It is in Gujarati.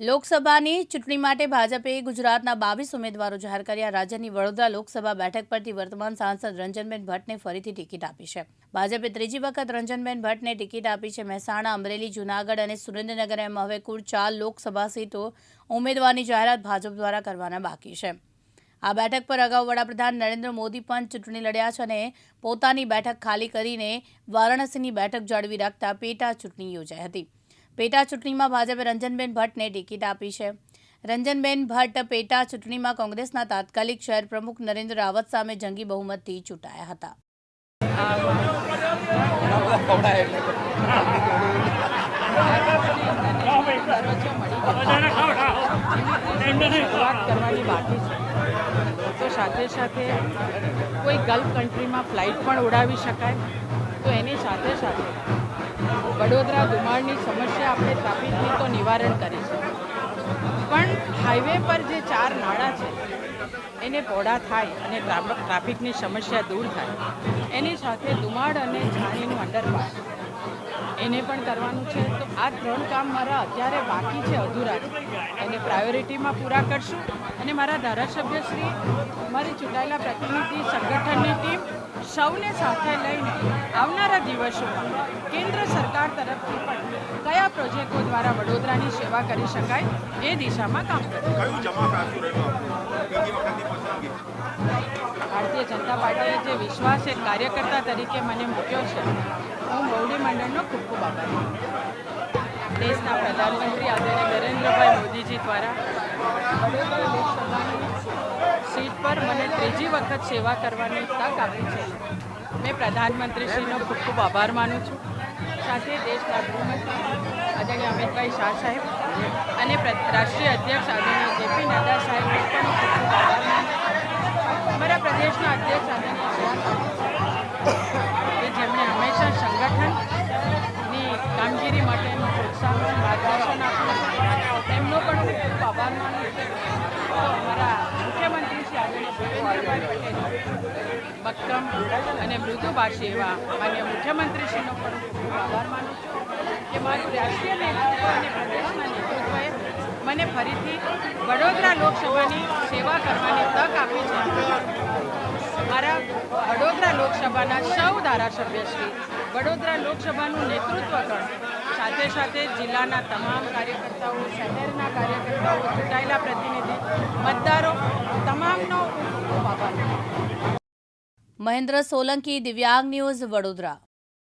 લોકસભાની ચૂંટણી માટે ભાજપે ગુજરાતના બાવીસ ઉમેદવારો જાહેર કર્યા. રાજ્યની વડોદરા લોકસભા બેઠક પરથી વર્તમાન સાંસદ રંજનબેન ભટ્ટને ફરીથી ટિકિટ આપી છે. ભાજપે ત્રીજી વખત રંજનબેન ભટ્ટને ટિકિટ આપી છે. મહેસાણા, અમરેલી, જૂનાગઢ અને સુરેન્દ્રનગર એમ હવે કુલ ચાર લોકસભા સીટો ઉમેદવારની જાહેરાત ભાજપ દ્વારા કરવાના બાકી છે. આ બેઠક પર અગાઉ વડાપ્રધાન નરેન્દ્ર મોદી પણ ચૂંટણી લડ્યા છે અને પોતાની બેઠક ખાલી કરીને વારાણસીની બેઠક જાળવી રાખતા પેટા ચૂંટણી યોજાઈ હતી. પેટા ચૂંટણીમાં ભાજપે રંજનબેન ભટ્ટને ટિકિટ આપી છે. રંજનબેન ભટ્ટ પેટા ચૂંટણીમાં કોંગ્રેસના તાત્કાલિક શહેર પ્રમુખ નરેન્દ્ર રાવત સામે જંગી બહુમતથી ચૂંટાયા હતા. તો સાથે સાથે કોઈ ગલ્ફ કન્ટ્રીમાં ફ્લાઇટ પણ ઉડાવી શકાય. તો એની સાથે સાથે વડોદરા ધુમાડની સમસ્યા આપણે ટ્રાફિકની તો નિવારણ કરી છે. પણ હાઈવે પર જે ચાર નાળા છે, એને પહોળા થાય અને ટ્રાફિકની સમસ્યા દૂર થાય. એની સાથે ધુમાડ અને છાણીનું અંડરપાસ. એને પણ કરવાનું છે. તો આ ત્રણ કામ મારા અત્યારે બાકી છે અધૂરા છે. એને પ્રાયોરિટીમાં પૂરા કરશું. અને મારા ધારાસભ્યશ્રી, મારી ચૂંટાયેલા પ્રતિનિધિ, સંગઠનની ટીમ સૌને સાથે લઈને આવનારા દિવસોમાં કેન્દ્ર સરકાર તરફથી પણ કયા પ્રોજેક્ટો દ્વારા વડોદરાની સેવા કરી શકાય એ દિશામાં કામ ભારતીય જનતા પાર્ટીએ જે વિશ્વાસ એક કાર્યકર્તા તરીકે મને મૂક્યો છે હું મોવડી મંડળનો ખૂબ ખૂબ આભાર. દેશના પ્રધાનમંત્રી આદરણીય નરેન્દ્રભાઈ મોદીજી દ્વારા મને ત્રીજી વખત સેવા કરવાની તક આપી છે. મેં પ્રધાનમંત્રીશ્રીનો ખૂબ ખૂબ આભાર માનું છું. સાથે દેશના ગૃહમંત્રી આદરણીય અમિતભાઈ શાહ સાહેબ અને રાષ્ટ્રીય અધ્યક્ષ આદરણીય જેપી નડ્ડા સાહેબનો પણ ખૂબ ખૂબ આભાર માનું અમારા પ્રદેશના અધ્યક્ષ આદરણીય સાહેબ કે જેમણે હંમેશા સંગઠનની કામગીરી માટેનું પ્રોત્સાહન, માર્ગદર્શન આપ્યું તેમનો પણ ખૂબ ખૂબ આભાર માનું મક્કમ અને મૃદુભાષી એવા માન્ય મુખ્યમંત્રીશ્રીનો પણ આભાર માનું છું કે મારું રાષ્ટ્રીય નેતૃત્વ અને પ્રદેશના નેતૃત્વએ મને ફરીથી વડોદરા લોકસભાની સેવા કરવાની તક આપી છે. મારા વડોદરા લોકસભાના સૌ ધારાસભ્યશ્રી વડોદરા લોકસભાનું નેતૃત્વ ગણ સાથે સાથે જિલ્લાના તમામ કાર્યકર્તાઓ, શહેરના કાર્યકર્તાઓ, ચૂંટાયેલા પ્રતિનિધિ, મતદારો, તમામનો આભાર. મહેન્દ્ર સોલંકી, દિવ્યાંગ ન્યૂઝ વડોદરા.